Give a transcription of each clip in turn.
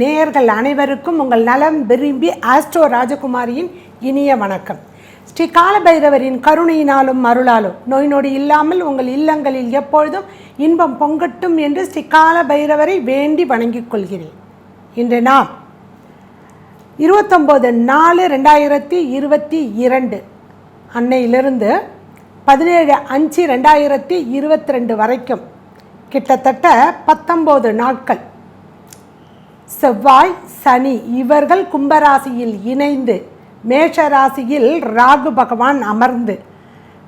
நேயர்கள் அனைவருக்கும் உங்கள் நலம் விரும்பி ஆஸ்ட்ரோ ராஜகுமாரியின் இனிய வணக்கம். ஸ்ரீ காலபைரவரின் கருணையினாலும் அருளாலும் நோய் நொடி இல்லாமல் உங்கள் இல்லங்களில் எப்பொழுதும் இன்பம் பொங்கட்டும் என்று ஸ்ரீ காலபைரவரை வேண்டி வணங்கிக் கொள்கிறேன். இன்று நாம் இருபத்தொம்போது நாலு ரெண்டாயிரத்தி இருபத்தி இரண்டு அன்னையிலிருந்து பதினேழு அஞ்சு ரெண்டாயிரத்தி இருபத்தி ரெண்டு வரைக்கும் கிட்டத்தட்ட பத்தொம்போது நாட்கள். செவ்வாய் சனி இவர்கள் கும்பராசியில் இணைந்து மேஷ ராசியில் ராகு பகவான் அமர்ந்து.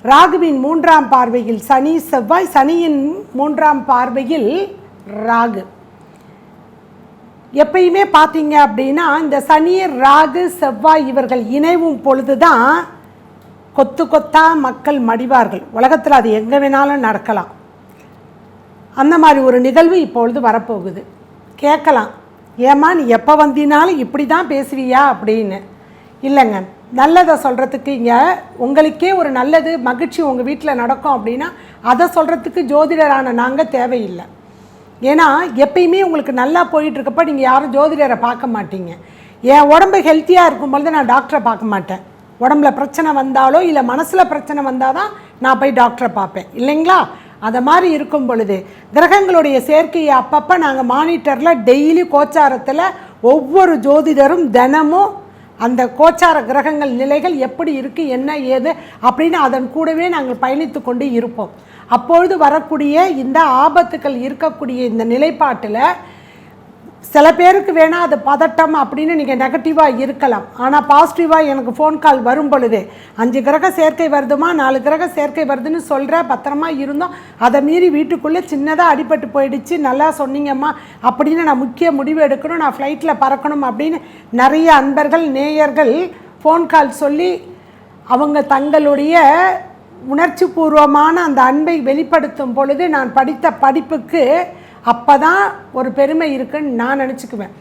ராகுவின் மூன்றாம் பார்வையில் சனி செவ்வாய் சனியின் மூன்றாம் பார்வையில் ராகு. எப்பயுமே பார்த்தீங்க அப்படின்னா இந்த சனி ராகு செவ்வாய் இவர்கள் இணைவும் பொழுது தான் கொத்து கொத்தாக மக்கள் மடிவார்கள். உலகத்தில் அது எங்கே வேணாலும் நடக்கலாம். அந்த மாதிரி ஒரு நிகழ்வு இப்பொழுது வரப்போகுது. கேட்கலாம். ஏம்மா நீ எப்போ வந்தினாலும் இப்படி தான் பேசுவியா அப்படின்னு. இல்லைங்க. நல்லதை சொல்கிறதுக்கு இங்கே உங்களுக்கே ஒரு நல்லது மகிழ்ச்சி உங்கள் வீட்டில் நடக்கும் அப்படின்னா அதை சொல்கிறதுக்கு ஜோதிடரான நாங்கள் தேவையில்லை. ஏன்னா எப்பயுமே உங்களுக்கு நல்லா போயிட்டுருக்கப்ப நீங்கள் யாரும் ஜோதிடரை பார்க்க மாட்டீங்க. என் உடம்பு ஹெல்த்தியாக இருக்கும் பொழுது நான் டாக்டரை பார்க்க மாட்டேன். உடம்புல பிரச்சனை வந்தாலோ இல்லை மனசில் பிரச்சனை வந்தால் தான் நான் போய் டாக்டரை பார்ப்பேன். இல்லைங்களா? அதை மாதிரி இருக்கும் பொழுது கிரகங்களுடைய சேர்க்கையை அப்பப்போ நாங்கள் மானிட்டரில் டெய்லி கோச்சாரத்தில் ஒவ்வொரு ஜோதிடரும் தினமும் அந்த கோச்சார கிரகங்கள் நிலைகள் எப்படி இருக்குது என்ன ஏது அப்படின்னு அதன் கூடவே நாங்கள் பயணித்து கொண்டு இருப்போம். அப்பொழுது வரக்கூடிய இந்த ஆபத்துக்கள் இருக்கக்கூடிய இந்த நிலைப்பாட்டில் சில பேருக்கு வேணால் அது பதட்டம் அப்படின்னு நீங்கள் நெகட்டிவாக இருக்கலாம். ஆனால் பாசிட்டிவாக எனக்கு ஃபோன் கால் வரும் பொழுது அஞ்சு கிரக சேர்க்கை வருதுமா நாலு கிரக சேர்க்கை வருதுன்னு சொல்கிற பத்திரமா இருந்தோம். அதை மீறி வீட்டுக்குள்ளே சின்னதாக அடிபட்டு போயிடுச்சு. நல்லா சொன்னீங்கம்மா அப்படின்னு நான் முக்கிய முடிவு எடுக்கணும். நான் ஃப்ளைட்டில் பறக்கணும் அப்படின்னு நிறைய அன்பர்கள் நேயர்கள் ஃபோன் கால் சொல்லி அவங்க தங்களுடைய உணர்ச்சி பூர்வமான அந்த அன்பை வெளிப்படுத்தும் பொழுது நான் படித்த படிப்புக்கு அப்போ தான் ஒரு பெருமை இருக்குன்னு நான் நினச்சிக்குவேன்.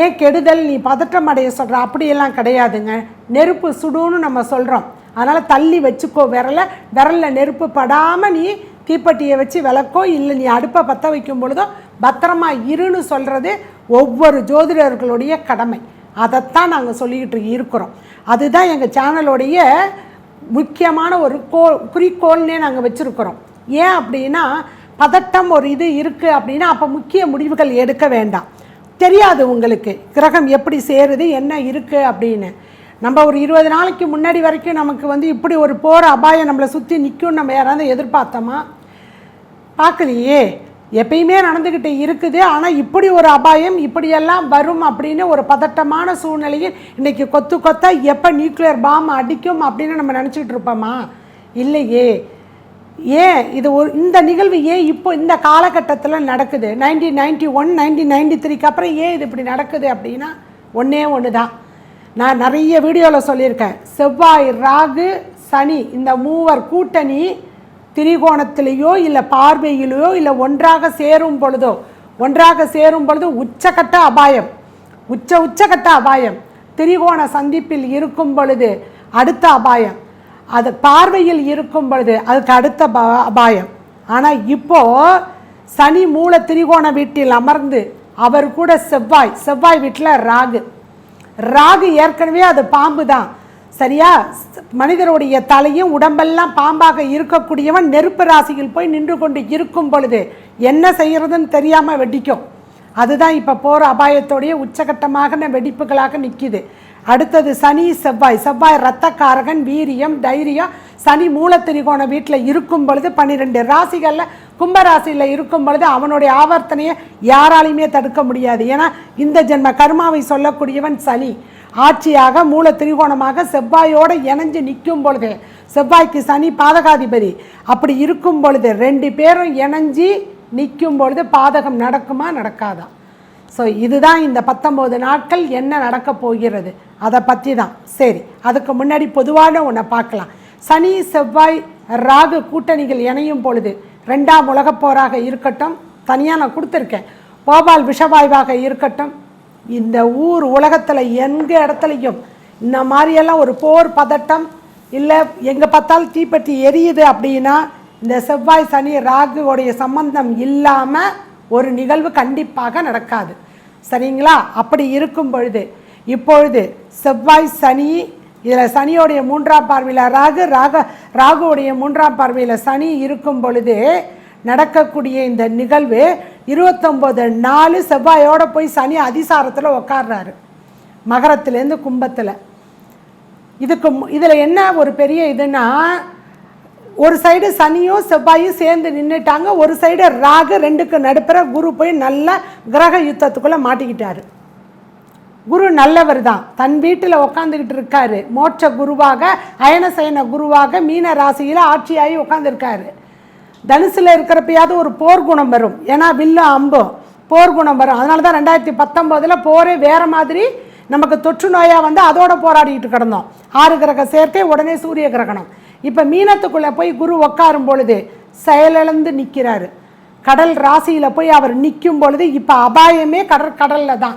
ஏன் கெடுதல் நீ பதற்றம் அடைய சொல்கிற அப்படியெல்லாம் கிடையாதுங்க. நெருப்பு சுடுன்னு நம்ம சொல்கிறோம் அதனால் தள்ளி வச்சுக்கோ விரலை. விரலில் நெருப்பு படாமல் நீ தீப்பெட்டியை வச்சு விளக்கோ இல்லை நீ அடுப்பை பற்ற வைக்கும் பொழுதோ பத்திரமா இருன்னு சொல்கிறது ஒவ்வொரு ஜோதிடர்களுடைய கடமை. அதைத்தான் நாங்கள் சொல்லிக்கிட்டு இருக்கிறோம். அதுதான் எங்கள் சேனலுடைய முக்கியமான ஒரு கோ குறிக்கோள்னே நாங்கள் வச்சுருக்கிறோம். ஏன் அப்படின்னா பதட்டம் ஒரு இது இருக்குது அப்படின்னா அப்போ முக்கிய முடிவுகள் எடுக்க வேண்டாம். தெரியாது உங்களுக்கு. கிரகம் எப்படி சேருது என்ன இருக்குது அப்படின்னு. நம்ம ஒரு இருபது நாளைக்கு முன்னாடி வரைக்கும் நமக்கு வந்து இப்படி ஒரு போகிற அபாயம் நம்மளை சுற்றி நிற்கும் நம்ம யாராவது எதிர்பார்த்தோமா? பார்க்கலையே. எப்பயுமே நடந்துக்கிட்டு இருக்குது. ஆனால் இப்படி ஒரு அபாயம் இப்படியெல்லாம் வரும் அப்படின்னு ஒரு பதட்டமான சூழ்நிலையில் இன்றைக்கி கொத்து கொத்தா எப்போ நியூக்ளியர் பாம் அடிக்கும் அப்படின்னு நம்ம நினச்சிக்கிட்டு இருப்போமா? இல்லையே. ஏன் இது ஒரு இந்த நிகழ்வு ஏன் இப்போ இந்த காலகட்டத்தில் நடக்குது? Nineteen ninety one nineteen ninety த்ரீக்கு அப்புறம் ஏன் இது இப்படி நடக்குது அப்படின்னா ஒன்றே ஒன்று தான் நான் நிறைய வீடியோவில் சொல்லியிருக்கேன். செவ்வாய் ராகு சனி இந்த மூவர் கூட்டணி திரிகோணத்திலேயோ இல்லை பார்வையிலேயோ இல்லை ஒன்றாக சேரும் பொழுதோ ஒன்றாக சேரும் பொழுது உச்சக்கட்ட அபாயம். உச்ச உச்சக்கட்ட அபாயம். திரிகோண சந்திப்பில் இருக்கும் பொழுது அடுத்த அபாயம். அது பார்வையில் இருக்கும் பொழுது அதுக்கு அடுத்த ப- அபாயம். ஆனால் இப்போது சனி மூல திரிகோண வீட்டில் அமர்ந்து அவர் கூட செவ்வாய் செவ்வாய் வீட்டில் ராகு. ராகு ஏற்கனவே அது பாம்பு தான் சரியா? மனிதருடைய தலையும் உடம்பெல்லாம் பாம்பாக இருக்கக்கூடியவன் நெருப்பு ராசியில் போய் நின்று கொண்டு இருக்கும் பொழுது என்ன செய்கிறதுன்னு தெரியாமல் வெடிக்கும். அதுதான் இப்போ போகிற அபாயத்தோடைய உச்சகட்டமாக வெடிப்புகளாக நிற்கிது அடுத்தது சனி செவ்வாய். செவ்வாய் ரத்தக்காரகன் வீரியம் தைரியம். சனி மூலத்திரிகோண வீட்டில் இருக்கும் பொழுது பன்னிரெண்டு ராசிகளில் கும்பராசியில் இருக்கும் பொழுது அவனுடைய ஆவர்த்தனையை யாராலையுமே தடுக்க முடியாது. ஏன்னா இந்த ஜென்ம கர்மாவை சொல்லக்கூடியவன் சனி. ஆட்சியாக மூல திரிகோணமாக செவ்வாயோடு இணைஞ்சு நிற்கும் பொழுது செவ்வாய்க்கு சனி பாதகாதிபதி. அப்படி இருக்கும் பொழுது ரெண்டு பேரும் இணைஞ்சி நிற்கும் பொழுது பாதகம் நடக்குமா நடக்காதா? ஸோ இதுதான் இந்த பத்தொம்போது நாட்கள் என்ன நடக்கப் போகிறது. அதை பற்றி தான் சரி அதுக்கு முன்னாடி பொதுவான ஒன்றை பார்க்கலாம். சனி செவ்வாய் ராகு கூட்டணிகள் இணையும் பொழுது ரெண்டாம் உலகப்போராக இருக்கட்டும் தனியாக நான் கொடுத்துருக்கேன். போபால் விஷவாய்வாக இருக்கட்டும் இந்த ஊர் உலகத்தில் எந்த இடத்துலையும் இந்த மாதிரியெல்லாம் ஒரு போர் பதட்டம் இல்லை எங்கே பார்த்தாலும் தீப்பெட்டி எரியுது அப்படின்னா இந்த செவ்வாய் சனி ராகுவோடைய சம்பந்தம் இல்லாமல் ஒரு நிகழ்வு கண்டிப்பாக நடக்காது. சரிங்களா? அப்படி இருக்கும் பொழுது இப்பொழுது செவ்வாய் சனி இதில் சனியோடைய மூன்றாம் பார்வையில் ராகு ராக ராகுவுடைய மூன்றாம் பார்வையில் சனி இருக்கும் பொழுது நடக்கக்கூடிய இந்த நிகழ்வு இருபத்தொம்போது நாலு செவ்வாயோடு போய் சனி அதிசாரத்தில் உக்காடுறாரு மகரத்துலேருந்து கும்பத்தில். இதுக்கு இதில் என்ன ஒரு பெரிய இதுன்னா ஒரு சைடு சனியும் செவ்வாயும் சேர்ந்து நின்றுட்டாங்க ஒரு சைடு ராகு ரெண்டுக்கு நடுப்புற குரு போய் நல்ல கிரக யுத்தத்துக்குள்ளே மாட்டிக்கிட்டாரு. குரு நல்லவர் தான் தன் வீட்டில் உட்காந்துக்கிட்டு இருக்காரு. மோட்ச குருவாக அயனசயன குருவாக மீன ராசியில் ஆட்சியாகி உட்காந்துருக்காரு தனுசில் இருக்கிறப்பயாவது ஒரு போர் குணம் வரும். ஏன்னா வில்லும் அம்பும் போர் குணம் வரும். அதனால தான் ரெண்டாயிரத்தி பத்தொம்போதில் போரே வேறு மாதிரி நமக்கு தொற்று நோயாக வந்து அதோட போராடிக்கிட்டு கிடந்தோம். ஆறு கிரக சேர்க்கை உடனே சூரிய கிரகணம். இப்போ மீனத்துக்குள்ளே போய் குரு உட்காரும் பொழுது செயலிழந்து நிற்கிறாரு கடல் ராசியில் போய் அவர் நிற்கும் பொழுது இப்போ அபாயமே கடற்கடலில் தான்.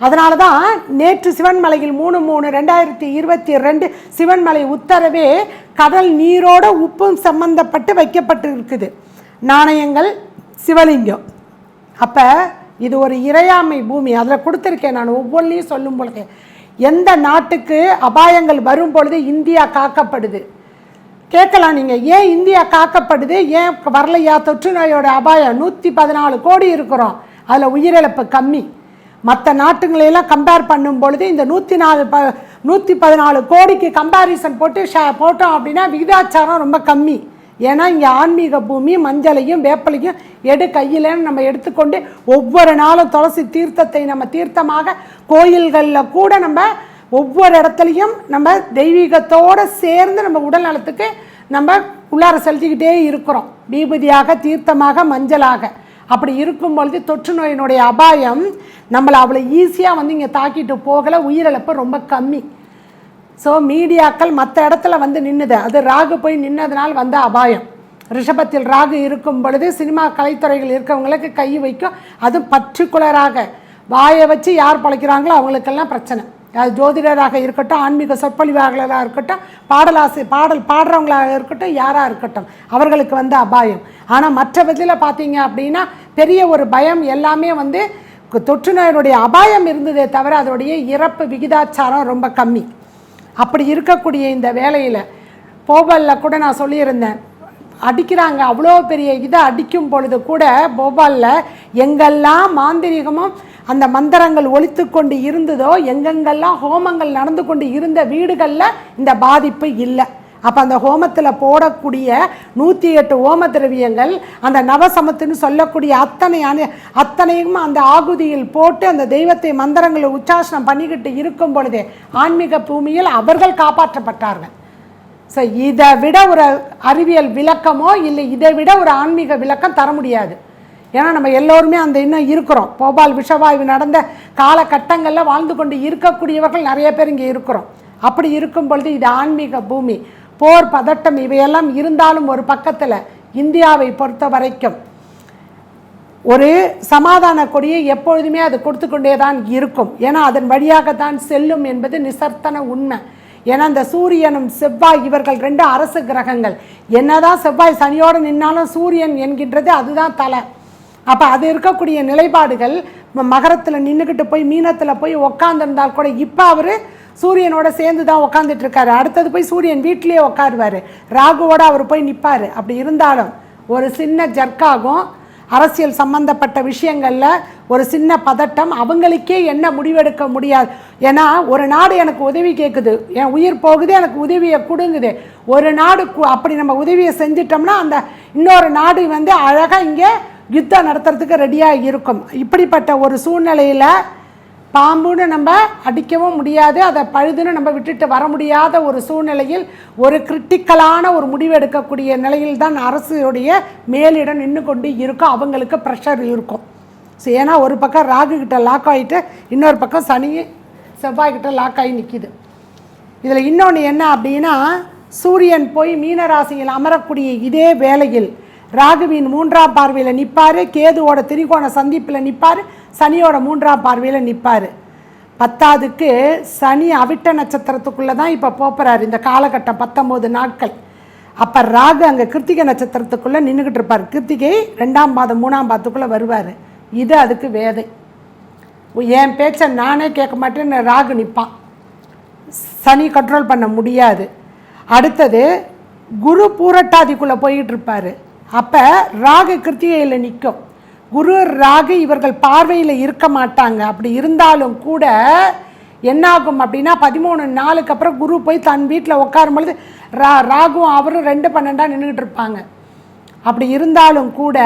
அதனால தான் நேற்று சிவன்மலையில் மூணு மூணு ரெண்டாயிரத்தி இருபத்தி ரெண்டு சிவன்மலை உத்தரவே கடல் நீரோட உப்பும் சம்பந்தப்பட்டு வைக்கப்பட்டு இருக்குது நாணயங்கள் சிவலிங்கம். அப்போ இது ஒரு இறையாமை பூமி. அதில் கொடுத்துருக்கேன் நான் ஒவ்வொன்றையும் சொல்லும் பொழுது. எந்த நாட்டுக்கு அபாயங்கள் வரும் பொழுது இந்தியா காக்கப்படுது? கேட்கலாம் நீங்கள் ஏன் இந்தியா காக்கப்படுது? ஏன் வரலையா? தொற்று நோயோட அபாயம் நூற்றி பதினாலு கோடி இருக்கிறோம். அதில் உயிரிழப்பு கம்மி. மற்ற நாட்டுங்களையெல்லாம் கம்பேர் பண்ணும் பொழுது இந்த நூற்றி நாலு ப நூற்றி பதினாலு கோடிக்கு கம்பேரிசன் போட்டு ஷே போட்டோம் அப்படின்னா விகிதாச்சாரம் ரொம்ப கம்மி. ஏன்னா இங்கே ஆன்மீக பூமி மஞ்சளையும் வேப்பலையும் எடு கையிலன்னு நம்ம எடுத்துக்கொண்டு ஒவ்வொரு நாளும் துளசி தீர்த்தத்தை நம்ம தீர்த்தமாக கோயில்களில் கூட நம்ம ஒவ்வொரு இடத்துலையும் நம்ம தெய்வீகத்தோடு சேர்ந்து நம்ம உடல் நலத்துக்கு நம்ம உள்ளார செலுத்திக்கிட்டே இருக்கிறோம். தீபதியாக தீர்த்தமாக மஞ்சளாக. அப்படி இருக்கும் பொழுது தொற்று நோயினுடைய அபாயம் நம்மளை அவ்வளோ ஈஸியாக வந்து இங்கே தாக்கிட்டு போகலை. உயிரிழப்பு ரொம்ப கம்மி. ஸோ மீடியாக்கள் மற்ற இடத்துல வந்து நின்றுது அது ராகு போய் நின்னதுனால் வந்த அபாயம். ரிஷபத்தில் ராகு இருக்கும் பொழுது சினிமா கலைத்துறைகள் இருக்கவங்களுக்கு கை வைக்கும். அது பர்டிகுலராக. வாயை வச்சு யார் பழைக்கிறாங்களோ அவங்களுக்கெல்லாம் பிரச்சனை. அது ஜோதிடராக இருக்கட்டும் ஆன்மீக சொற்பொழிவாளராக இருக்கட்டும் பாடலாசி பாடல் பாடுறவங்களாக இருக்கட்டும் யாராக இருக்கட்டும் அவர்களுக்கு வந்து அபாயம். ஆனால் மற்ற விதத்தில் பார்த்தீங்க அப்படின்னா பெரிய ஒரு பயம் எல்லாமே வந்து தொற்று நோயினுடைய அபாயம் இருந்ததே தவிர அதோடைய இறப்பு விகிதாச்சாரம் ரொம்ப கம்மி. அப்படி இருக்கக்கூடிய இந்த வேலையில் போபலில் கூட நான் சொல்லியிருந்தேன் அடிக்கிறாங்க. அவ்வளோ பெரிய இதை அடிக்கும் பொழுது கூட போபாலில் எங்கெல்லாம் மாந்திரிகமும் அந்த மந்திரங்கள் ஒழித்து கொண்டு இருந்ததோ எங்கெங்கெல்லாம் ஹோமங்கள் நடந்து கொண்டு இருந்த வீடுகளில் இந்த பாதிப்பு இல்லை. அப்போ அந்த ஹோமத்தில் போடக்கூடிய நூற்றி எட்டு ஹோம திரவியங்கள் அந்த நவசமத்துன்னு சொல்லக்கூடிய அத்தனை அணி அத்தனையும் அந்த ஆகுதியில் போட்டு அந்த தெய்வத்தை மந்திரங்களை உச்சாசனம் பண்ணிக்கிட்டு இருக்கும் பொழுதே ஆன்மீக பூமியில் அவர்கள் காப்பாற்றப்பட்டார்கள். ஸோ இதை விட ஒரு அறிவியல் விளக்கமோ இல்லை இதை விட ஒரு ஆன்மீக விளக்கம் தர முடியாது. ஏன்னா நம்ம எல்லோருமே அந்த இன்னும் இருக்கிறோம். போபால் விஷவாயு நடந்த காலகட்டங்களில் வாழ்ந்து கொண்டு இருக்கக்கூடியவர்கள் நிறைய பேர் இங்கே இருக்கிறோம். அப்படி இருக்கும் பொழுது இது ஆன்மீக பூமி. போர் பதட்டம் இவையெல்லாம் இருந்தாலும் ஒரு பக்கத்தில் இந்தியாவை பொறுத்த வரைக்கும் ஒரு சமாதான கொடியை எப்பொழுதுமே அது கொடுத்து கொண்டே தான் இருக்கும். ஏன்னா அதன் வழியாகத்தான் செல்லும் என்பது நிசர்த்தன உண்மை. ஏன்னா இந்த சூரியனும் செவ்வாய் இவர்கள் ரெண்டு அரசு கிரகங்கள். என்னதான் செவ்வாய் சனியோடு நின்னாலும் சூரியன் என்கின்றது அதுதான் தலை. அப்போ அது இருக்கக்கூடிய நிலைப்பாடுகள் மகரத்தில் நின்றுக்கிட்டு போய் மீனத்தில் போய் உக்காந்துருந்தால் கூட இப்போ அவர் சூரியனோட சேர்ந்து தான் உக்காந்துட்டு இருக்காரு அடுத்தது போய் சூரியன் வீட்டிலேயே உட்காருவார் ராகுவோடு அவர் போய் நிற்பார் அப்படி இருந்தாலும் ஒரு சின்ன ஜர்க்காகும். அரசியல் சம்பந்தப்பட்ட விஷயங்களில் ஒரு சின்ன பதட்டம் அவங்களுக்கே என்ன முடிவெடுக்க முடியாது. ஏன்னா ஒரு நாடு எனக்கு உதவி கேட்குது என் உயிர் போகுது எனக்கு உதவியை கொடுங்குது. ஒரு நாடு அப்படி நம்ம உதவியை செஞ்சிட்டோம்னா அந்த இன்னொரு நாடு வந்து அழகாக இங்கே யுத்தம் நடத்துறதுக்கு ரெடியாக இருக்கும். இப்படிப்பட்ட ஒரு சூழ்நிலையில் பாம்புன்னு நம்ம அடிக்கவும் முடியாது அதை பழுதுன்னு நம்ம விட்டுட்டு வர முடியாத ஒரு சூழ்நிலையில் ஒரு கிரிட்டிக்கலான ஒரு முடிவு எடுக்கக்கூடிய நிலையில் தான் அரசுடைய மேலிடம் நின்று கொண்டு இருக்கும் அவங்களுக்கு ப்ரெஷர் இருக்கும். ஸோ ஏன்னா ஒரு பக்கம் ராகு கிட்ட லாக் ஆகிட்டு இன்னொரு பக்கம் சனி செவ்வாய் கிட்ட லாக் ஆகி நிற்கிது இதில் இன்னொன்று என்ன அப்படின்னா சூரியன் போய் மீனராசியில் அமரக்கூடிய இதே வேளையில் ராகுவின் மூன்றாம் பார்வையில் நிற்பார் கேதுவோட திரிகோண சந்திப்பில் நிற்பார் சனியோட மூன்றாம் பார்வையில் நிற்பார் பத்தாவதுக்கு சனி அவிட்ட நட்சத்திரத்துக்குள்ளே தான் இப்போ போப்புறாரு. இந்த காலகட்டம் பத்தொம்போது நாட்கள். அப்போ ராகு அங்கே கிருத்திகை நட்சத்திரத்துக்குள்ளே நின்றுக்கிட்டு இருப்பார். கிருத்திகை ரெண்டாம் பாதம் மூணாம் பாதத்துக்குள்ளே வருவார். இது அதுக்கு வேதை. என் பேச்சை நானே கேட்க மாட்டேன்னு ராகு நிற்பான் சனி கண்ட்ரோல் பண்ண முடியாது. அடுத்தது குரு பூரட்டாதிக்குள்ளே போயிட்டு இருப்பார். அப்போ ராகு கிருத்திகையில் நிற்கும் குரு ராகு இவர்கள் பார்வையில் இருக்க மாட்டாங்க. அப்படி இருந்தாலும் கூட என்னாகும் அப்படின்னா பதிமூணு நாளுக்கு அப்புறம் குரு போய் தன் வீட்டில் உட்காரும் பொழுது ரா ராகும் அவரும் ரெண்டு பன்னெண்டாக நின்றுக்கிட்டு இருப்பாங்க. அப்படி இருந்தாலும் கூட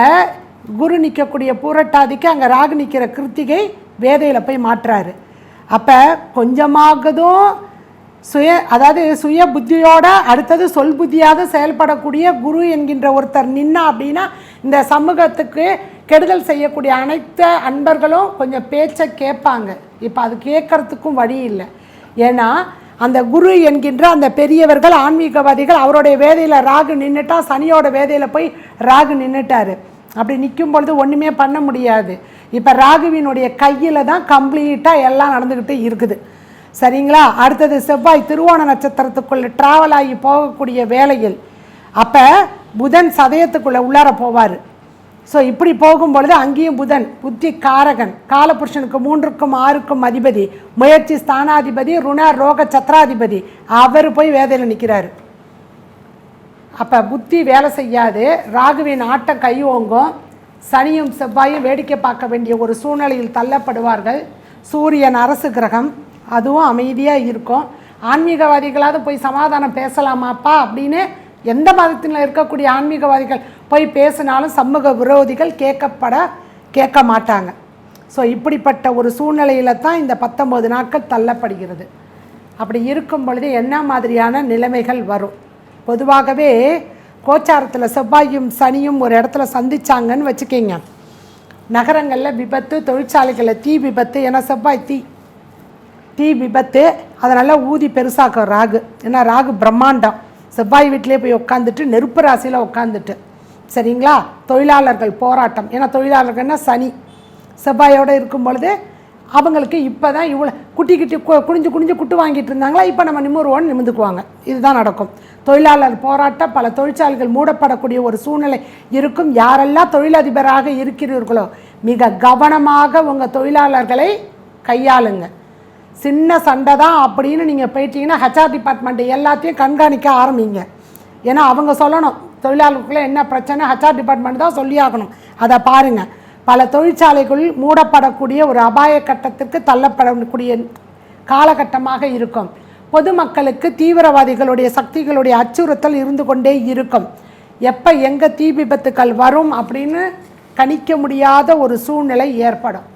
குரு நிற்கக்கூடிய பூரட்டாதிக்கு அங்கே ராகு நிற்கிற கிருத்திகை வேதையில் போய் மாற்றுறாரு அப்போ கொஞ்சமாகதும் சுய அதாவது சுய புத்தியோட அடுத்தது சொல் புத்தியாக செயல்படக்கூடிய குரு என்கின்ற ஒருத்தர் நின்னா அப்படின்னா இந்த சமூகத்துக்கு கெடுதல் செய்யக்கூடிய அனைத்து அன்பர்களும் கொஞ்சம் பேச்சை கேட்பாங்க. இப்போ அது கேட்கறதுக்கும் வழி இல்லை. ஏன்னா அந்த குரு என்கின்ற அந்த பெரியவர்கள் ஆன்மீகவாதிகள் அவருடைய வேதையில் ராகு நின்றுட்டா சனியோட வேதையில் போய் ராகு நின்றுட்டார் அப்படி நிற்கும் பொழுது ஒன்றுமே பண்ண முடியாது. இப்போ ராகுவினுடைய கையில் தான் கம்ப்ளீட்டாக எல்லாம் நடந்துக்கிட்டு இருக்குது. சரிங்களா? அடுத்தது செவ்வாய் திருவோண நட்சத்திரத்துக்குள்ளே ட்ராவல் ஆகி போகக்கூடிய வேலையில் அப்போ புதன் சதயத்துக்குள்ளே உள்ளார போவார். ஸோ இப்படி போகும்பொழுது அங்கேயும் புதன் புத்தி காரகன் காலபுருஷனுக்கு மூன்றுக்கும் ஆறுக்கும் அதிபதி முயற்சி ஸ்தானாதிபதி ருண ரோக சத்ராதிபதி. அவர் போய் வேதையில் நிற்கிறாரு அப்போ புத்தி வேலை செய்யாது. ராகுவின் ஆட்டம் கை ஓங்கும். சனியும் செவ்வாயும் வேடிக்கை பார்க்க வேண்டிய ஒரு சூழ்நிலையில் தள்ளப்படுவார்கள். சூரியன் அரசு கிரகம் அதுவும் அமைதியாக இருக்கும். ஆன்மீகவாதிகளாவது போய் சமாதானம் பேசலாமாப்பா அப்படின்னு எந்த மதத்தில் இருக்கக்கூடிய ஆன்மீகவாதிகள் போய் பேசினாலும் சமூக விரோதிகள் கேட்கப்பட கேட்க மாட்டாங்க. ஸோ இப்படிப்பட்ட ஒரு சூழ்நிலையில் தான் இந்த பத்தொம்பது நாட்கள் தள்ளப்படுகிறது. அப்படி இருக்கும் பொழுது என்ன மாதிரியான நிலைமைகள் வரும்? பொதுவாகவே கோச்சாரத்தில் செவ்வாயும் சனியும் ஒரு இடத்துல சந்திச்சாங்கன்னு வச்சுக்கிங்க. நகரங்களில் விபத்து தொழிற்சாலைகளில் தீ விபத்து ஏன்னா செவ்வாய் தீ தீ விபத்து அதனால் ஊதி பெருசாக்கும் ராகு. ஏன்னா ராகு பிரம்மாண்டம். செவ்வாய் வீட்டிலே போய் உட்காந்துட்டு நெருப்பு ராசியில் உட்காந்துட்டு சரிங்களா? தொழிலாளர்கள் போராட்டம். ஏன்னா தொழிலாளர்கள்னா சனி. செவ்வாயோடு இருக்கும் பொழுது அவங்களுக்கு இப்போ தான் இவ்வளோ குட்டி குட்டி கு- குனிஞ்சு குனிஞ்சு குட்டு வாங்கிட்டு இருந்தாங்களா? இப்போ நம்ம நிமிர்வோன்னு நிமிந்துக்குவாங்க இதுதான் நடக்கும். தொழிலாளர் போராட்டம் பல தொழிற்சாலைகள் மூடப்படக்கூடிய ஒரு சூழ்நிலை இருக்கும். யாரெல்லாம் தொழிலதிபராக இருக்கிறீர்களோ மிக கவனமாக உங்கள் தொழிலாளர்களை கையாளுங்க. சின்ன சண்டை தான் அப்படின்னு நீங்கள் போயிட்டீங்கன்னா ஹெச்ஆர் டிபார்ட்மெண்ட் எல்லாத்தையும் கண்காணிக்க ஆரம்பிங்க. ஏன்னா அவங்க சொல்லணும் தொழிலாளர்களுக்குள்ள என்ன பிரச்சனை ஹெச்ஆர் டிபார்ட்மெண்ட் தான் சொல்லி ஆகணும். அதை பாருங்கள் பல தொழிற்சாலைகள் மூடப்படக்கூடிய ஒரு அபாய கட்டத்துக்கு தள்ளப்படக்கூடிய காலகட்டமாக இருக்கும். பொதுமக்களுக்கு தீவிரவாதிகளுடைய சக்திகளுடைய அச்சுறுத்தல் இருந்து கொண்டே இருக்கும். எப்போ எங்கே தீ விபத்துக்கள் வரும் அப்படின்னு கணிக்க முடியாத ஒரு சூழ்நிலை ஏற்படும்.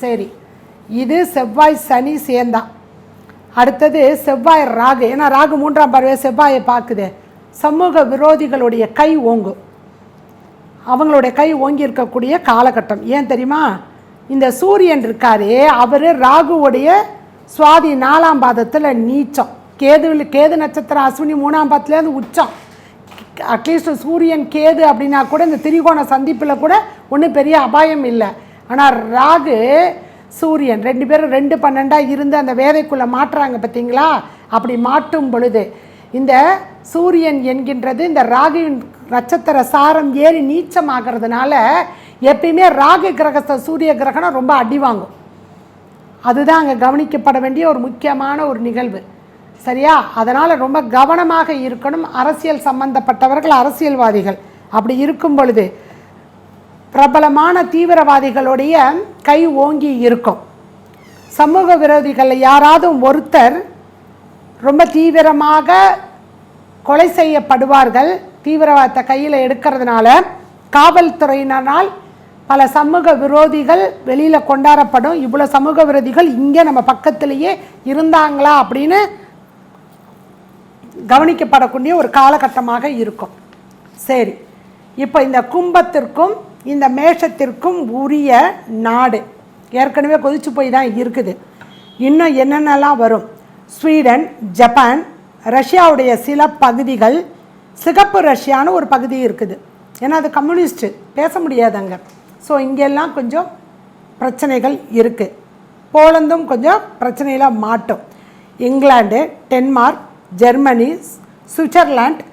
சரி. இது செவ்வாய் சனி சேர்ந்தான் அடுத்தது செவ்வாய் ராகு. ஏன்னா ராகு மூன்றாம் பறவை செவ்வாயை பார்க்குது. சமூக விரோதிகளுடைய கை ஓங்கும். அவங்களுடைய கை ஓங்கி இருக்கக்கூடிய காலகட்டம். ஏன் தெரியுமா? இந்த சூரியன் இருக்காரே. அவர் ராகுவுடைய சுவாதி நாலாம் பாதத்தில் நீச்சம். கேது கேது நட்சத்திரம் அஸ்வினி மூணாம் பாதத்துலேருந்து உச்சம். அட்லீஸ்ட் சூரியன் கேது அப்படின்னா கூட இந்த திரிகோண சந்திப்பில் கூட ஒன்றும் பெரிய அபாயம் இல்லை. ஆனால் ராகு சூரியன். ரெண்டு பேரும் ரெண்டு பன்னெண்டாக இருந்து அந்த வேதைக்குள்ளே மாட்டுறாங்க பார்த்தீங்களா? அப்படி மாட்டும் பொழுது இந்த சூரியன் என்கின்றது இந்த ராகுவின் நட்சத்திர சாரம் ஏறி நீச்சமாகிறதுனால எப்பயுமே ராகு கிரகஸ்த சூரிய கிரகணம் ரொம்ப அடி வாங்கும். அதுதான் அங்கே கவனிக்கப்பட வேண்டிய ஒரு முக்கியமான ஒரு நிகழ்வு. சரியா? அதனால் ரொம்ப கவனமாக இருக்கணும். அரசியல் சம்பந்தப்பட்டவர்கள் அரசியல்வாதிகள். அப்படி இருக்கும் பொழுது பிரபலமான தீவிரவாதிகளுடைய கை ஓங்கி இருக்கும். சமூக விரோதிகளில் யாராவது ஒருத்தர் ரொம்ப தீவிரமாக கொலை செய்யப்படுவார்கள். தீவிரவாதத்தை கையில் எடுக்கிறதுனால காவல்துறையினரால் பல சமூக விரோதிகள் வெளியில் கொண்டாடப்படும் இவ்வளோ சமூக விரோதிகள் இங்கே நம்ம பக்கத்திலேயே இருந்தாங்களா அப்படின்னு கவனிக்கப்படக்கூடிய ஒரு காலகட்டமாக இருக்கும். சரி இப்போ இந்த கும்பத்திற்கும் இந்த மேஷத்திற்கும் உரிய நாடு. ஏற்கனவே கொதிச்சு போய் தான் இருக்குது. இன்னும் என்னென்னலாம் வரும்? ஸ்வீடன் ஜப்பான் ரஷ்யாவுடைய சில பகுதிகள் சிகப்பு ரஷ்யான்னு ஒரு பகுதி இருக்குது. ஏன்னா அது கம்யூனிஸ்ட்டு. பேச முடியாது அங்கே ஸோ இங்கெல்லாம் கொஞ்சம் பிரச்சனைகள் இருக்குது போலந்தும் கொஞ்சம் பிரச்சனையில் மாட்டும். England Denmark Germany Switzerland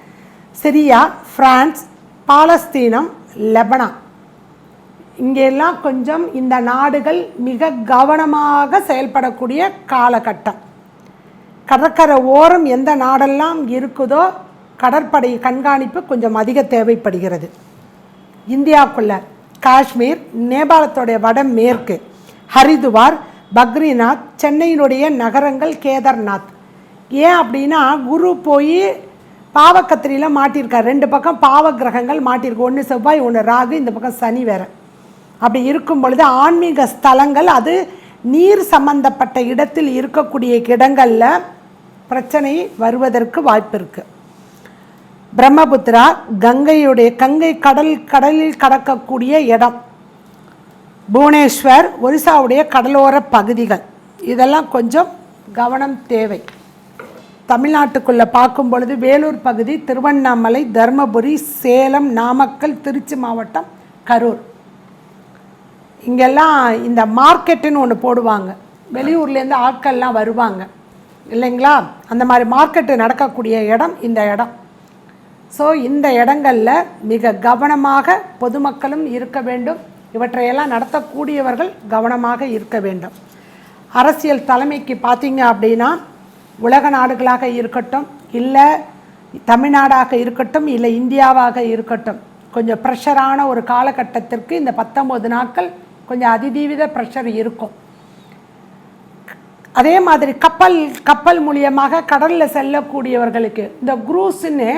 Syria France பாலஸ்தீனம் லெபனான். இங்கெல்லாம் கொஞ்சம் இந்த நாடுகள் மிக கவனமாக செயல்படக்கூடிய காலகட்டம். கடற்கரை ஓரம் எந்த நாடெல்லாம் இருக்குதோ கடற்படை கண்காணிப்பு கொஞ்சம் அதிக தேவைப்படுகிறது. இந்தியாவுக்குள்ள காஷ்மீர் நேபாளத்தோடைய வட மேற்கு ஹரிதுவார் பக்ரிநாத் சென்னையினுடைய நகரங்கள் கேதார்நாத். ஏன் அப்படின்னா குரு போய் பாவக்கத்திரியில் மாட்டியிருக்கார். ரெண்டு பக்கம் பாவ கிரகங்கள் மாட்டியிருக்கு. ஒன்று செவ்வாய் ஒன்று ராகு இந்த பக்கம் சனி வேறு. அப்படி இருக்கும் பொழுது ஆன்மீக ஸ்தலங்கள் அது நீர் சம்பந்தப்பட்ட இடத்தில் இருக்கக்கூடிய இடங்களில் பிரச்சனை வருவதற்கு வாய்ப்பு இருக்குது பிரம்மபுத்திரா கங்கையுடைய கங்கை கடல் கடலில் கடக்கக்கூடிய இடம். புவனேஸ்வர் ஒரிசாவுடைய கடலோர பகுதிகள். இதெல்லாம் கொஞ்சம் கவனம் தேவை. தமிழ்நாட்டுக்குள்ளே பார்க்கும் பொழுது வேலூர் பகுதி திருவண்ணாமலை தருமபுரி சேலம் நாமக்கல் திருச்சி மாவட்டம் கரூர். இங்கெல்லாம் இந்த மார்க்கெட்டுன்னு ஒன்று போடுவாங்க. வெளியூர்லேருந்து ஆட்கள்லாம் வருவாங்க. இல்லைங்களா? அந்த மாதிரி மார்க்கெட்டு நடக்கக்கூடிய இடம் இந்த இடம். ஸோ இந்த இடங்களில் மிக கவனமாக பொதுமக்களும் இருக்க வேண்டும். இவற்றையெல்லாம் நடத்தக்கூடியவர்கள் கவனமாக இருக்க வேண்டும். அரசியல் தலைமைக்கு பார்த்தீங்க அப்படின்னா உலக நாடுகளாக இருக்கட்டும் இல்லை தமிழ்நாடாக இருக்கட்டும் இல்லை இந்தியாவாக இருக்கட்டும் கொஞ்சம் ப்ரெஷரான ஒரு காலகட்டத்திற்கு இந்த பத்தொம்போது நாட்கள் கொஞ்சம் அதிதீவித ப்ரெஷர் இருக்கும். அதே மாதிரி கப்பல் கப்பல் மூலியமாக கடலில் செல்லக்கூடியவர்களுக்கு இந்த குரூஸ்ன்னு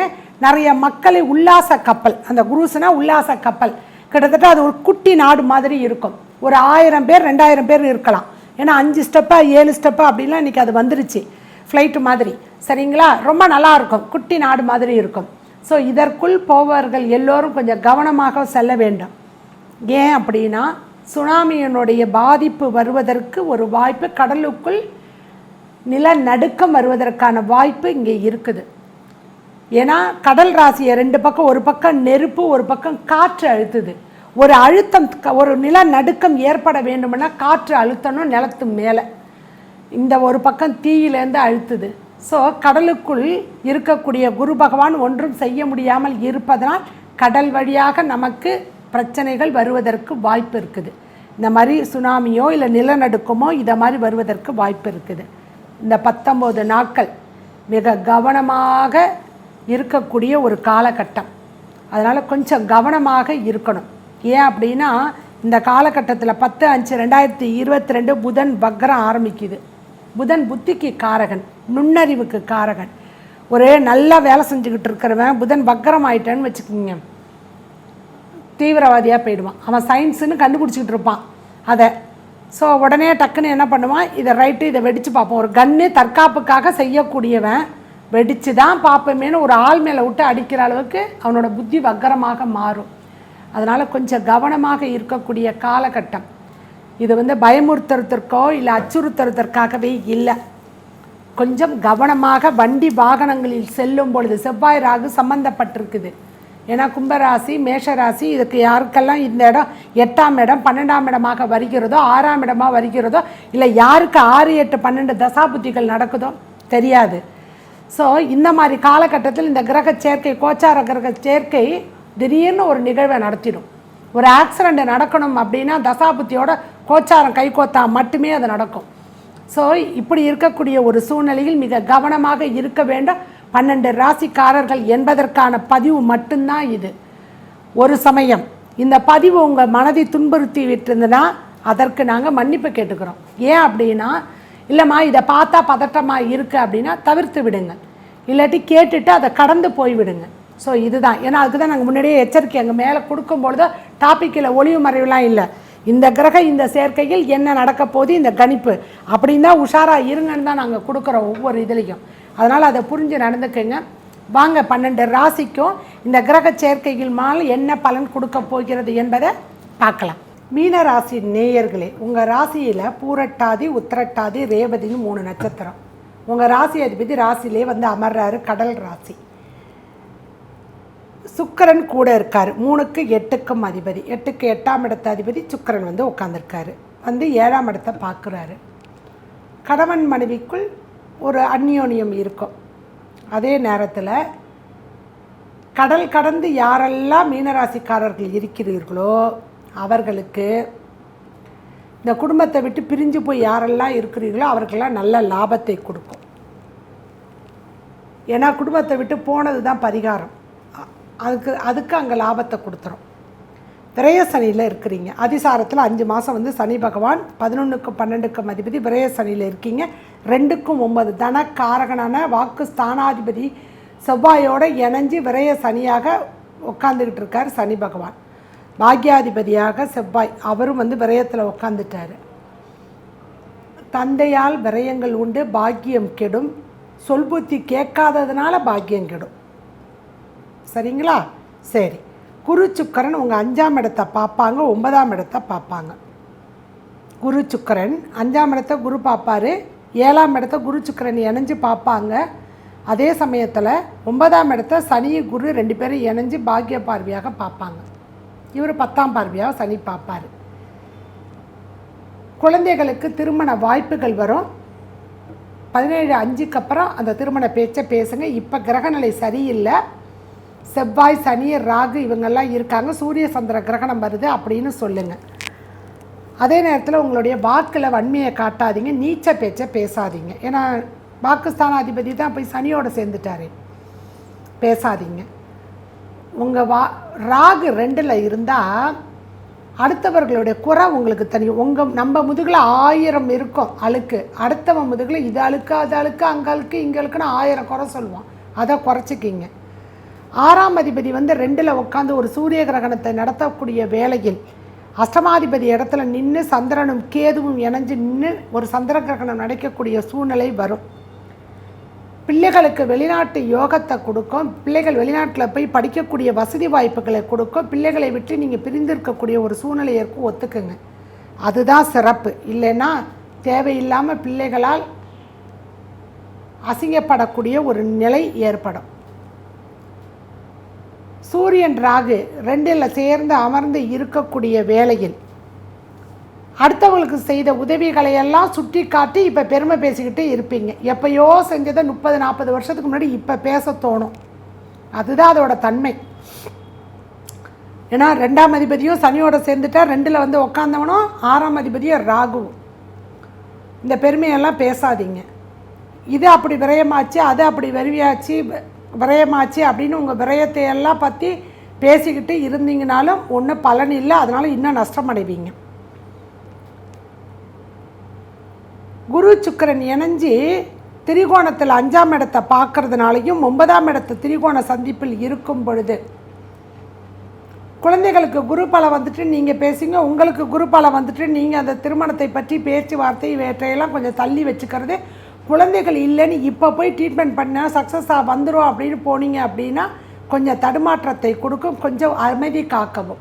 நிறைய மக்களை உல்லாச கப்பல் அந்த குரூஸ்னால் உல்லாச கப்பல். கிட்டத்தட்ட அது ஒரு குட்டி நாடு மாதிரி இருக்கும். ஒரு ஆயிரம் பேர் ரெண்டாயிரம் பேர் இருக்கலாம். ஏன்னா அஞ்சு ஸ்டெப்பாக ஏழு ஸ்டெப்பாக அப்படின்லாம் இன்றைக்கி அது வந்துருச்சு. ஃப்ளைட்டு மாதிரி. சரிங்களா? ரொம்ப நல்லா இருக்கும். குட்டி நாடு மாதிரி இருக்கும். ஸோ இதற்குள் போபவர்கள் எல்லோரும் கொஞ்சம் கவனமாக செல்ல வேண்டும். ஏன் அப்படின்னா சுனாமியினுடைய பாதிப்பு வருவதற்கு ஒரு வாய்ப்பு கடலுக்குள் நிலநடுக்கம் வருவதற்கான வாய்ப்பு இங்கே இருக்குது. ஏன்னா கடல் ராசியை ரெண்டு பக்கம் ஒரு பக்கம் நெருப்பு ஒரு பக்கம் காற்று அழுத்துது. ஒரு அழுத்தம் க- ஒரு நிலநடுக்கம் ஏற்பட வேண்டும்னா காற்று அழுத்தணும் நிலத்து மேலே. இந்த ஒரு பக்கம் தீயிலேருந்து அழுத்துது. ஸோ கடலுக்குள் இருக்கக்கூடிய குரு பகவான் ஒன்றும் செய்ய முடியாமல் இருப்பதனால் கடல் வழியாக நமக்கு பிரச்சனைகள் வருவதற்கு வாய்ப்பு இருக்குது. இந்த மாதிரி சுனாமியோ இல்லை நிலநடுக்கமோ இதை மாதிரி வருவதற்கு வாய்ப்பு இருக்குது. இந்த பத்தொம்போது நாட்கள் மிக கவனமாக இருக்கக்கூடிய ஒரு காலகட்டம். அதனால் கொஞ்சம் கவனமாக இருக்கணும். ஏன் அப்படின்னா இந்த காலகட்டத்தில் பத்து அஞ்சு ரெண்டாயிரத்தி இருபத்தி ரெண்டு புதன் வக்ரம் ஆரம்பிக்குது. புதன் புத்திக்கு காரகன் நுண்ணறிவுக்கு காரகன். ஒரு நல்லா வேலை செஞ்சுக்கிட்டு இருக்கிறவன் புதன் வக்ரம் ஆயிட்டேன்னு வச்சுக்கோங்க. தீவிரவாதியாக போயிடுவான். அவன் சயின்ஸுன்னு கண்டுபிடிச்சிக்கிட்டு இருப்பான். அதை. ஸோ உடனே டக்குன்னு என்ன பண்ணுவான்? இதை ரைட்டு இதை வெடித்து பார்ப்போம். ஒரு கன்று தற்காப்புக்காக செய்யக்கூடியவன் வெடித்து தான் பார்ப்போமேன்னு ஒரு ஆள் மேலே விட்டு அடிக்கிற அளவுக்கு அவனோட புத்தி வக்கரமாக மாறும். அதனால் கொஞ்சம் கவனமாக இருக்கக்கூடிய காலகட்டம். இது வந்து பயமுறுத்துறதற்கோ இல்லை அச்சுறுத்துறதற்காகவே இல்லை. கொஞ்சம் கவனமாக வண்டி வாகனங்களில் செல்லும் பொழுது செவ்வாய் ராகு சம்மந்தப்பட்டிருக்குது ஏன்னா கும்பராசி மேஷராசி இதுக்கு யாருக்கெல்லாம் இந்த இடம் எட்டாம் இடம் பன்னெண்டாம் இடமாக வருகிறதோ ஆறாம் இடமாக வருகிறதோ இல்லை யாருக்கு ஆறு எட்டு பன்னெண்டு தசாபுத்திகள் நடக்குதோ தெரியாது. ஸோ இந்த மாதிரி காலகட்டத்தில் இந்த கிரக சேர்க்கை கோச்சார கிரக சேர்க்கை திடீர்னு ஒரு நிகழ்வை நடத்திடும். ஒரு ஆக்சிடெண்ட் நடக்கணும் அப்படின்னா தசாபுத்தியோட கோச்சாரம் கைகோத்தா மட்டுமே அது நடக்கும். ஸோ இப்படி இருக்கக்கூடிய ஒரு சூழ்நிலையில் மிக கவனமாக இருக்க வேண்டும். பன்னெண்டு ராசிக்காரர்கள் என்பதற்கான பதிவு மட்டும்தான் இது. ஒரு சமயம் இந்த பதிவு உங்கள் மனதை துன்புறுத்தி விட்டிருந்ததுன்னா அதற்கு நாங்கள் மன்னிப்பு கேட்டுக்கிறோம். ஏன் அப்படின்னா இல்லைம்மா இதை பார்த்தா பதட்டமாக இருக்குது அப்படின்னா தவிர்த்து விடுங்க. இல்லாட்டி கேட்டுட்டு அதை கடந்து போய்விடுங்க ஸோ இதுதான். ஏன்னா அதுக்கு தான் நாங்கள் முன்னாடியே எச்சரிக்கை. அங்கே மேலே கொடுக்கும்பொழுது டாப்பிக்கில் ஒளிவு மறைவுலாம் இல்லை. இந்த கிரக இந்த சேர்க்கையில் என்ன நடக்க போகுது? இந்த கணிப்பு. அப்படின்னு தான் உஷாராக இருங்கன்னு தான் நாங்கள் கொடுக்குறோம் ஒவ்வொரு இதுலேயும். அதனால் அதை புரிஞ்சு நடந்துக்கங்க. வாங்க பன்னெண்டு ராசிக்கும் இந்த கிரக சேர்க்கைகள் மால் என்ன பலன் கொடுக்க போகிறது என்பதை பார்க்கலாம். மீன ராசி நேயர்களே உங்கள் ராசியில் பூரட்டாதி உத்திரட்டாதி ரேவதின்னு மூணு நட்சத்திரம். உங்கள் ராசி அதிபதி ராசியிலே வந்து அமர்றாரு கடல் ராசி. சுக்கிரன் கூட இருக்கார். மூணுக்கு எட்டுக்கும் அதிபதி. எட்டுக்கு எட்டாம் இடத்த அதிபதி சுக்கரன் வந்து உட்காந்துருக்காரு வந்து ஏழாம் இடத்தை பார்க்குறாரு. கணவன் மனைவிக்குள் ஒரு அந்யோன்யம் இருக்கும். அதே நேரத்தில் கடல் கடந்து யாரெல்லாம் மீனராசிக்காரர்கள் இருக்கிறீர்களோ அவர்களுக்கு இந்த குடும்பத்தை விட்டு பிரிஞ்சு போய் யாரெல்லாம் இருக்கிறீர்களோ அவர்களெல்லாம் நல்ல லாபத்தை கொடுக்கும். ஏன்னா குடும்பத்தை விட்டு போனது தான் பரிகாரம். அதுக்கு அதுக்கு அங்கே லாபத்தை கொடுத்துரும். விரய சனியில் இருக்கிறீங்க. அதிசாரத்தில் அஞ்சு மாதம் வந்து சனி பகவான் பதினொன்றுக்கு பன்னெண்டுக்கு அதிபதி விரய சனியில் இருக்கீங்க. ரெண்டுக்கும் ஒன்பது. தன காரகனான வாக்கு ஸ்தானாதிபதி செவ்வாயோடு இணைஞ்சு விரய சனியாக உட்காந்துக்கிட்டு இருக்கார் சனி பகவான். பாக்யாதிபதியாக செவ்வாய் அவரும் வந்து விரயத்தில் உட்காந்துட்டாரு தந்தையால் விரயங்கள் உண்டு பாக்கியம் கெடும். சொல்புத்தி கேட்காததுனால பாக்கியம் கெடும். சரிங்களா? சரி. குரு சுக்கரன் உங்கள் அஞ்சாம் இடத்தை பார்ப்பாங்க ஒன்பதாம் இடத்தை பார்ப்பாங்க. குரு சுக்கரன் அஞ்சாம் இடத்த குரு பார்ப்பாரு ஏழாம் இடத்த குரு சுக்கரன் இணைஞ்சு பார்ப்பாங்க. அதே சமயத்தில் ஒன்பதாம் இடத்த சனி குரு ரெண்டு பேரும் இணைஞ்சு பாக்கிய பார்வையாக பார்ப்பாங்க. இவர் பத்தாம் பார்வையாக சனி பார்ப்பார். குழந்தைகளுக்கு திருமண வாய்ப்புகள் வரும். பதினேழு அஞ்சுக்கு அப்புறம் அந்த திருமண பேச்சை பேசுங்க. இப்போ கிரகநிலை சரியில்லை. செவ்வாய் சனி ராகு இவங்கெல்லாம் இருக்காங்க. சூரிய சந்திர கிரகணம் வருது அப்படின்னு சொல்லுங்கள் அதே நேரத்தில் உங்களுடைய வாக்கில் வன்மையை காட்டாதீங்க. நீச்ச பேச்சை பேசாதீங்க. ஏன்னா பாகிஸ்தானாதிபதி தான் போய் சனியோடு சேர்ந்துட்டாரு. பேசாதீங்க. உங்கள் வா ராகு ரெண்டில் இருந்தால் அடுத்தவர்களுடைய குறை உங்களுக்கு தெரியும். உங்கள் நம்ம முதுகில் ஆயிரம் இருக்கும் அழுக்கு. அடுத்தவன் முதுகில் இது அழுக்கு அது அழுக்கு அங்கே அழுக்கு இங்கே அழுக்குன்னு ஆயிரம் குறை சொல்லுவான். அதை குறைச்சிக்கிங்க. ஆறாம் அதிபதி வந்து ரெண்டில் உட்காந்து ஒரு சூரிய கிரகணத்தை நடத்தக்கூடிய வேளையில் அஷ்டமாதிபதி இடத்துல நின்று சந்திரனும் கேதுவும் இணைஞ்சு நின்று ஒரு சந்திர கிரகணம் நடக்கக்கூடிய சூழ்நிலை வரும். பிள்ளைகளுக்கு வெளிநாட்டு யோகத்தை கொடுக்கும். பிள்ளைகள் வெளிநாட்டில் போய் படிக்கக்கூடிய வசதி வாய்ப்புகளை கொடுக்கும். பிள்ளைகளை விட்டு நீங்கள் பிரிந்திருக்கக்கூடிய ஒரு சூழ்நிலை இருக்கும் ஒத்துக்குங்க. அதுதான் சிறப்பு. இல்லைன்னா தேவையில்லாமல் பிள்ளைகளால் அசிங்கப்படக்கூடிய ஒரு நிலை ஏற்படும். சூரியன் ராகு ரெண்டில் சேர்ந்து அமர்ந்து இருக்கக்கூடிய வேளையில் அடுத்தவங்களுக்கு செய்த உதவிகளை எல்லாம் சுட்டி காட்டி இப்போ பெருமை பேசிக்கிட்டே இருப்பீங்க. எப்பயோ செஞ்சதை முப்பது நாற்பது வருஷத்துக்கு முன்னாடி இப்போ பேச தோணும். அதுதான் அதோட தன்மை. ஏன்னா ரெண்டாம் அதிபதியும் சனியோட சேர்ந்துட்டா ரெண்டில் வந்து உக்காந்தவனும் ஆறாம் அதிபதியும் ராகுவும் இந்த பெருமையெல்லாம் பேசாதீங்க. இது அப்படி விரயமாச்சு அது அப்படி விரவியாச்சு விரயமாச்சு அப்படின்னு உங்கள் விரயத்தை எல்லாம் பற்றி பேசிக்கிட்டு இருந்தீங்கனாலும் ஒன்றும் பலன் இல்லை. அதனால் இன்னும் நஷ்டம் அடைவீங்க குரு சுக்கிரன் இணைஞ்சு திரிகோணத்தில் அஞ்சாம் இடத்தை பார்க்கறதுனாலையும் ஒன்பதாம் இடத்து திரிகோண சந்திப்பில் இருக்கும் பொழுது குழந்தைகளுக்கு குரு பலம் வந்துட்டு நீங்கள் பேசுங்க. உங்களுக்கு குரு பலம் வந்துட்டு நீங்கள் அந்த திருமணத்தை பற்றி பேச்சுவார்த்தை வேற்றையெல்லாம் கொஞ்சம் தள்ளி வச்சுக்கிறது குழந்தைகள் இல்லைன்னு இப்போ போய் ட்ரீட்மெண்ட் பண்ணால் சக்ஸஸாக வந்துடும் அப்படின்னு போனீங்க அப்படின்னா கொஞ்சம் தடுமாற்றத்தை கொடுக்கும் கொஞ்சம் அமைதி காக்கவும்.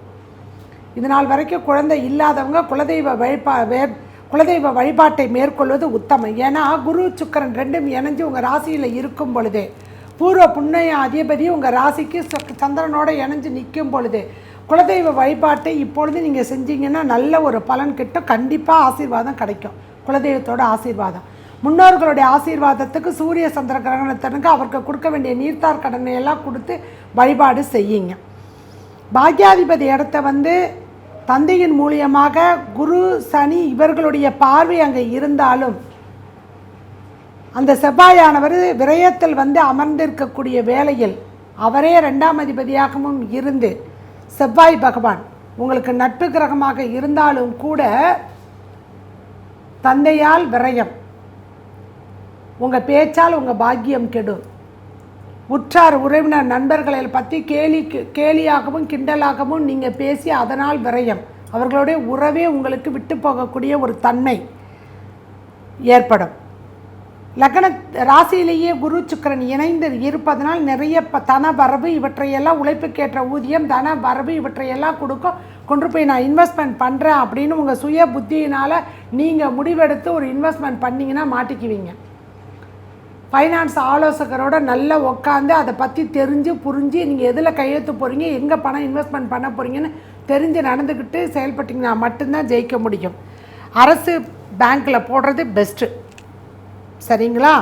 இது நாள் வரைக்கும் குழந்தை இல்லாதவங்க குலதெய்வ வழிபா வே குலதெய்வ வழிபாட்டை மேற்கொள்வது உத்தமம். ஏன்னா குரு சுக்கிரன் ரெண்டும் இணைஞ்சு உங்கள் ராசியில் இருக்கும் பொழுதே பூர்வ புண்ணிய அதிபதி உங்கள் ராசிக்கு ச- சந்திரனோட இணைஞ்சு நிற்கும் பொழுது குலதெய்வ வழிபாட்டை இப்பொழுது நீங்கள் செஞ்சீங்கன்னா நல்ல ஒரு பலன் கிட்ட கண்டிப்பாக ஆசீர்வாதம் கிடைக்கும். குலதெய்வத்தோட ஆசீர்வாதம். முன்னோர்களுடைய ஆசீர்வாதத்துக்கு சூரிய சந்திர கிரகணத்தினுக்கு அவருக்கு கொடுக்க வேண்டிய நீர்த்தார் கடனை எல்லாம் கொடுத்து வழிபாடு செய்யுங்க. பாக்யாதிபதி இடத்த வந்து தந்தையின் மூலியமாக குரு சனி இவர்களுடைய பார்வை அங்கே இருந்தாலும் அந்த செவ்வாயானவர் விரயத்தில் வந்து அமர்ந்திருக்கக்கூடிய வேளையில் அவரே ரெண்டாம் அதிபதியாகவும் இருந்து செவ்வாய் பகவான் உங்களுக்கு நட்பு கிரகமாக இருந்தாலும் கூட தந்தையால் விரயம். உங்கள் பேச்சால் உங்கள் பாக்கியம் கெடும். உற்றார் உறவினர் நண்பர்களை பற்றி கேலி கேலியாகவும் கிண்டலாகவும் நீங்கள் பேசி அதனால் விரயம். அவர்களுடைய உறவே உங்களுக்கு விட்டு போகக்கூடிய ஒரு தன்மை ஏற்படும். லக்ன ராசியிலேயே குரு சுக்கிரன் இணைந்து இருப்பதனால் நிறைய ப தன வரவு இவற்றையெல்லாம் உழைப்புக்கேற்ற ஊதியம் தன வரவு இவற்றையெல்லாம் கொடுக்கும். கொண்டு போய் நான் இன்வெஸ்ட்மெண்ட் பண்ணுறேன் அப்படின்னு உங்கள் சுய புத்தியினால் நீங்கள் முடிவெடுத்து ஒரு இன்வெஸ்ட்மெண்ட் பண்ணிங்கன்னா மாட்டிக்குவீங்க. ஃபைனான்ஸ் ஆலோசகரோட நல்லா உட்காந்து அதை பற்றி தெரிஞ்சு புரிஞ்சு நீங்கள் எதில் கையெழுத்து போகிறீங்க எங்கே பணம் இன்வெஸ்ட்மெண்ட் பண்ண போகிறீங்கன்னு தெரிஞ்சு நடந்துக்கிட்டு செயல்பட்டிங்கன்னா மட்டும்தான் ஜெயிக்க முடியும். அரசு பேங்க்கில் போடுறது பெஸ்ட்டு சரிங்களா?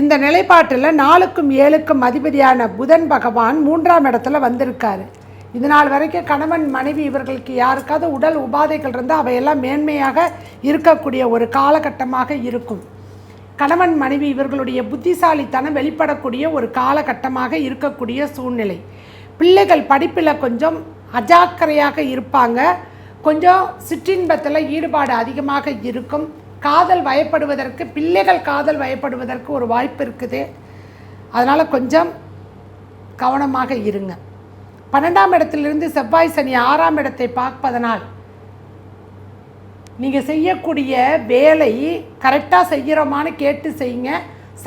இந்த நிலைப்பாட்டில் நாலுக்கும் ஏழுக்கும் அதிபதியான புதன் பகவான் மூன்றாம் இடத்துல வந்திருக்காரு. இது நாள் வரைக்கும் கணவன் மனைவி இவர்களுக்கு யாருக்காவது உடல் உபாதைகள் இருந்தால் அவையெல்லாம் மேன்மையாக இருக்கக்கூடிய ஒரு காலகட்டமாக இருக்கும். கணவன் மனைவி இவர்களுடைய புத்திசாலித்தனம் வெளிப்படக்கூடிய ஒரு காலகட்டமாக இருக்கக்கூடிய சூழ்நிலை. பிள்ளைகள் படிப்பில் கொஞ்சம் அஜாக்கிரையாக இருப்பாங்க. கொஞ்சம் சிற்றின்பத்தில் ஈடுபாடு அதிகமாக இருக்கும். காதல் வயப்படுவதற்கு பிள்ளைகள் காதல் வயப்படுவதற்கு ஒரு வாய்ப்பு இருக்குது. அதனால் கொஞ்சம் கவனமாக இருங்க. பன்னெண்டாம் இடத்திலிருந்து செவ்வாய் சனி ஆறாம் இடத்தை பார்ப்பதனால் நீங்கள் செய்யக்கூடிய வேலை கரெக்டாக செய்கிறோமான்னு கேட்டு செய்யுங்க.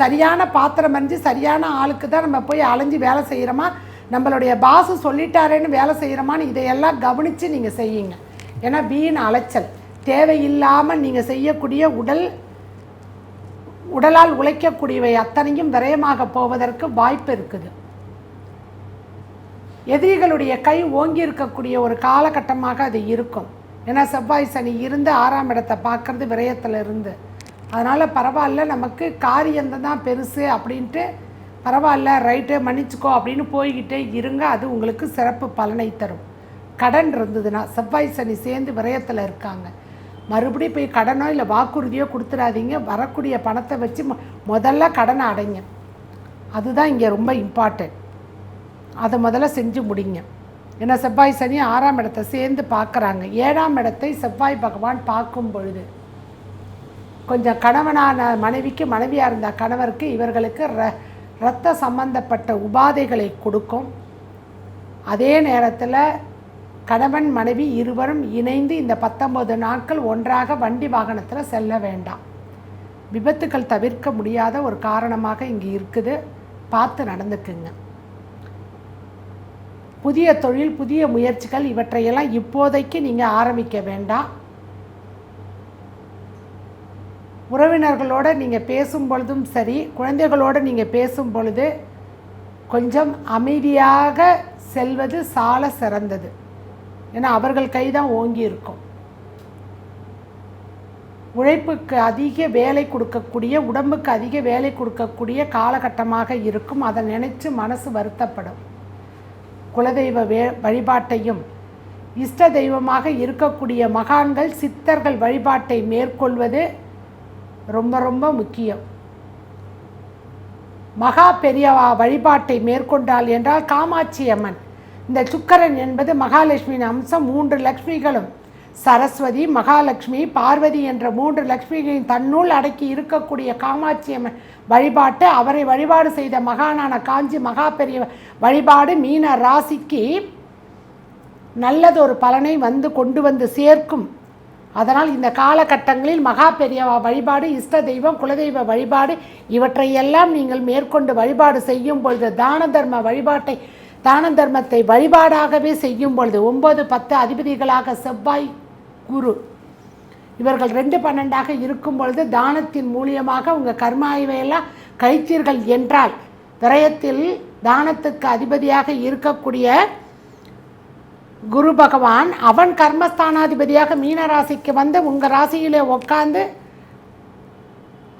சரியான பாத்திரம் அறிஞ்சு சரியான ஆளுக்கு தான் நம்ம போய் அலைஞ்சு வேலை செய்கிறோமா நம்மளுடைய பாசு சொல்லிட்டாரேன்னு வேலை செய்கிறோமான்னு இதையெல்லாம் கவனித்து நீங்கள் செய்யுங்க. ஏன்னா வீண் அலைச்சல். தேவையில்லாமல் நீங்கள் செய்யக்கூடிய உடல் உடலால் உழைக்கக்கூடியவை அத்தனையும் விரயமாக போவதற்கு வாய்ப்பு இருக்குது. எதிரிகளுடைய கை ஓங்கி இருக்கக்கூடிய ஒரு காலகட்டமாக அது இருக்கும். ஏன்னா செவ்வாய் சனி இருந்து ஆறாம் இடத்தை பார்க்கறது விரயத்தில் இருந்து. அதனால் பரவாயில்ல நமக்கு காரியம் தான் பெருசு அப்படின்ட்டு பரவாயில்ல ரைட்டு மன்னிச்சுக்கோ அப்படின்னு போய்கிட்டே இருங்க அது உங்களுக்கு சிறப்பு பலனை தரும். கடன் இருந்ததுன்னா செவ்வாய் சனி சேர்ந்து விரயத்தில் இருக்காங்க. மறுபடியும் போய் கடனோ இல்லை வாக்குறுதியோ கொடுத்துடாதீங்க வரக்கூடிய பணத்தை வச்சு மொ- முதல்ல கடனை அடைங்க. அதுதான் இங்கே ரொம்ப இம்பார்ட்டன்ட் அதை முதல்ல செஞ்சு முடிங்க. ஏன்னா செவ்வாய் சனி ஆறாம் இடத்தை சேர்ந்து பார்க்குறாங்க. ஏழாம் இடத்தை செவ்வாய் பகவான் பார்க்கும் பொழுது கொஞ்சம் கணவனான மனைவிக்கு மனைவியாக இருந்த கணவருக்கு இவர்களுக்கு ர ரத்த சம்பந்தப்பட்ட உபாதைகளை கொடுக்கும். அதே நேரத்தில் கணவன் மனைவி இருவரும் இணைந்து இந்த பத்தொன்பது நாட்கள் ஒன்றாக வண்டி வாகனத்தில் செல்ல வேண்டாம். விபத்துக்கள் தவிர்க்க முடியாத ஒரு காரணமாக இங்கே இருக்குது. பார்த்து நடந்துக்குங்க. புதிய தொழில் புதிய முயற்சிகள் இவற்றையெல்லாம் இப்போதைக்கு நீங்கள் ஆரம்பிக்க வேண்டாம். உறவினர்களோடு நீங்கள் பேசும் பொழுதும் சரி குழந்தைகளோடு நீங்கள் பேசும் பொழுது கொஞ்சம் அமைதியாக செல்வது சால சிறந்தது. ஏன்னா அவர்கள் கைதான் ஓங்கி இருக்கும். உழைப்புக்கு அதிக வேலை கொடுக்கக்கூடிய உடம்புக்கு அதிக வேலை கொடுக்கக்கூடிய காலகட்டமாக இருக்கும். அதை நினைச்சு மனசு வருத்தப்படும். குலதெய்வ வே வழிபாட்டையும் இஷ்ட தெய்வமாக இருக்கக்கூடிய மகான்கள் சித்தர்கள் வழிபாட்டை மேற்கொள்வது ரொம்ப ரொம்ப முக்கியம். மகா பெரியவா வழிபாட்டை மேற்கொண்டால் என்றால் காமாட்சி அம்மன். இந்த சுக்கரன் என்பது மகாலட்சுமியின் அம்சம் மூன்று லக்ஷ்மிகளும் சரஸ்வதி மகாலட்சுமி பார்வதி என்ற மூன்று லக்ஷ்மிகளின் தன்னுள் அடக்கி இருக்கக்கூடிய காமாட்சி அம்மன் வழிபாட்டு அவரை வழிபாடு செய்த மகானான காஞ்சி மகா பெரிய வழிபாடு மீன ராசிக்கு நல்லதொரு பலனை வந்து கொண்டு வந்து சேர்க்கும். அதனால் இந்த காலகட்டங்களில் மகா பெரியவா வழிபாடு இஷ்ட தெய்வம் குலதெய்வ வழிபாடு இவற்றையெல்லாம் நீங்கள் மேற்கொண்டு வழிபாடு செய்யும் பொழுது தான தர்ம வழிபாட்டை தான தர்மத்தை வழிபாடாகவே செய்யும் பொழுது ஒன்பது பத்து அதிபதிகளாக செவ்வாய் குரு. இவர்கள் ரெண்டு பன்னெண்டாக இருக்கும் பொழுது தானத்தின் மூலியமாக உங்கள் கர்மாய்வையெல்லாம் கழித்தீர்கள் என்றால் விரயத்தில் தானத்துக்கு அதிபதியாக இருக்கக்கூடிய குரு பகவான் அவன் கர்மஸ்தானாதிபதியாக மீன ராசிக்கு வந்து உங்கள் ராசியிலே உட்காந்து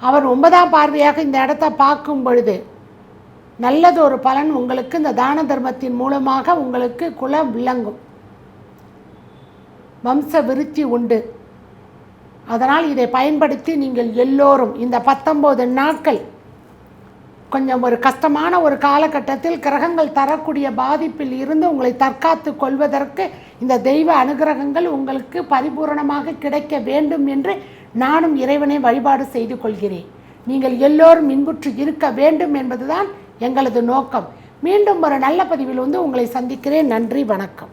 அவன் ஒன்பதாம் பார்வையாக இந்த இடத்த பார்க்கும் பொழுது நல்லது ஒரு பலன் உங்களுக்கு இந்த தான தர்மத்தின் மூலமாக உங்களுக்கு குலம் விளங்கும். வம்ச விருத்தி உண்டு. அதனால் இதை பயன்படுத்தி நீங்கள் எல்லோரும் இந்த பத்தொம்போது நாட்கள் கொஞ்சம் ஒரு கஷ்டமான ஒரு காலகட்டத்தில் கிரகங்கள் தரக்கூடிய பாதிப்பில் இருந்து உங்களை தற்காத்து கொள்வதற்கு இந்த தெய்வ அனுகிரகங்கள் உங்களுக்கு பரிபூரணமாக கிடைக்க வேண்டும் என்று நானும் இறைவனை வழிபாடு செய்து கொள்கிறேன். நீங்கள் எல்லோரும் இன்புற்று இருக்க வேண்டும் என்பதுதான் எங்களது நோக்கம். மீண்டும் ஒரு நல்ல பதிவில் வந்து உங்களை சந்திக்கிறேன். நன்றி வணக்கம்.